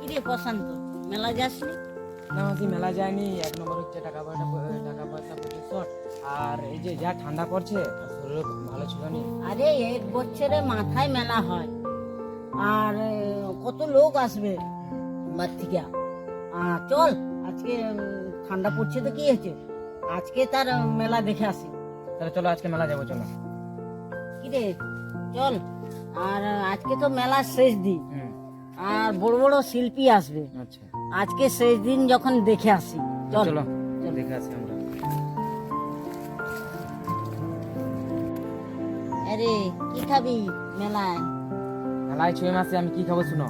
কিরে মেলা যাসনি? না মাসি মেলা যায়নি এক নম্বর হচ্ছে টাকা পয়সা টাকা পয়সা পঁচিশ শট আর এই যে যা ঠান্ডা পড়ছে ভালো ছিল না। আরে এক বছরে মাথায় মেলা হয়। আর কত লোক আসবে থেকে? চল আজকে ঠান্ডা পড়ছে তো কি হয়েছে? আজকে তার মেলা দেখে আসি। তাহলে চলো আজকে মেলা যাব চলো। কিরে চল। আর আজকে তো মেলার শেষ দিন। আর বড় বড় শিল্পী আসবে। আচ্ছা। আজকে শেষ দিন যখন দেখে আসি। চল। দেখে আসি আমরা। আরে কি খাবি মেলায়? মেলায় ছয় মাসে আমি কি খাব শুনো?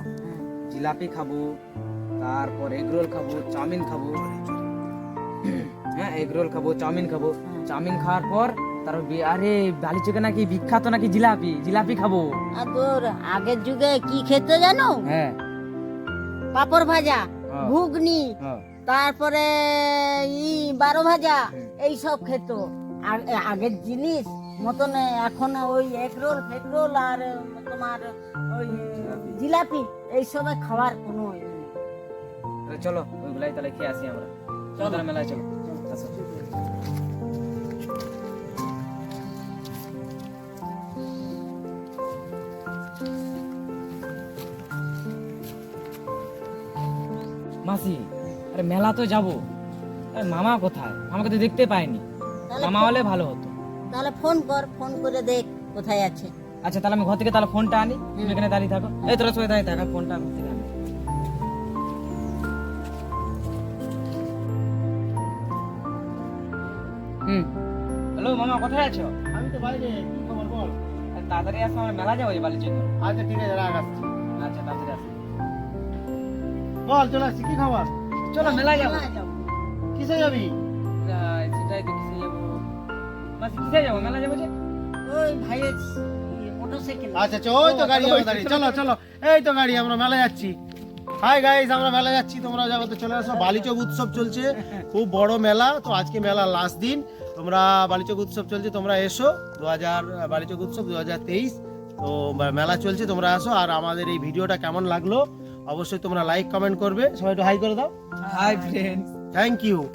জিলাপি খাব তারপর এগ রোল খাব চাউমিন খাব। হ্যাঁ এগ রোল খাব চাউমিন খাব। চাউমিন খাওয়ার পর তারপর আরে বালি চোখে নাকি বিখ্যাত নাকি জিলাপি? জিলাপি খাব। আর তোর আগের যুগে কি খেতে জানো? হ্যাঁ। পাপড় ভাজা হ্যাঁ। ঘুগনি হ্যাঁ। তারপরে ই বারো ভাজা হুম। এই সব খেত। আর আগের জিনিস মতন এখন ওই এগ রোল ফেগ রোল আর তোমার ওই জিলাপি এই সবে খাওয়ার কোনো চলো ওইগুলাই তাহলে খেয়ে আসি আমরা। চলো। মেলায় চলো। মাসি আরে মেলা তো যাব। আরে মামা কোথায়? আমাকে তো দেখতে পাইনি মামা হলে ভালো হতো। তাহলে ফোন কর ফোন করে দেখ কোথায় আছে। আচ্ছা তাহলে আমি ঘর থেকে তাহলে ফোনটা আনি। তুমি এখানে দাঁড়িয়ে থাকো। এই তোরা সবাই দাঁড়িয়ে থাকো ফোনটা ঘর থেকে আনি। হুম। হ্যালো মামা কোথায় আছো? আমি তো বাইরে কি খবর বল। তাড়াতাড়ি আসো আমরা মেলা যাব এই বালির জন্য। আচ্ছা ঠিক আছে রাখ আসছি। আচ্ছা তাড়াতাড়ি আসো। বল চলে আসছি কি খবর? চলো মেলা যাব। কিসে যাবি? সেটাই তো কিসে যাব। মাসি কিসে যাব? মেলা যাব যে? ওই ভাইয়ের আচ্ছা ওই তো গাড়ি আমার দাঁড়িয়ে চলো চলো এই তো গাড়ি আমরা মেলা যাচ্ছি। হাই গাইস আমরা মেলা যাচ্ছি তোমরা যাব তো চলে আসো। বালিচক উৎসব চলছে খুব বড় মেলা তো আজকে মেলা লাস্ট দিন। তোমরা বালিচক উৎসব চলছে তোমরা এসো। দু হাজার বালিচক উৎসব দু হাজার তেইশ তো মেলা চলছে তোমরা আসো। আর আমাদের এই ভিডিওটা কেমন লাগল অবশ্যই তোমরা লাইক কমেন্ট করবে। সবাই একটু হাই করে দাও। Hi friends thank you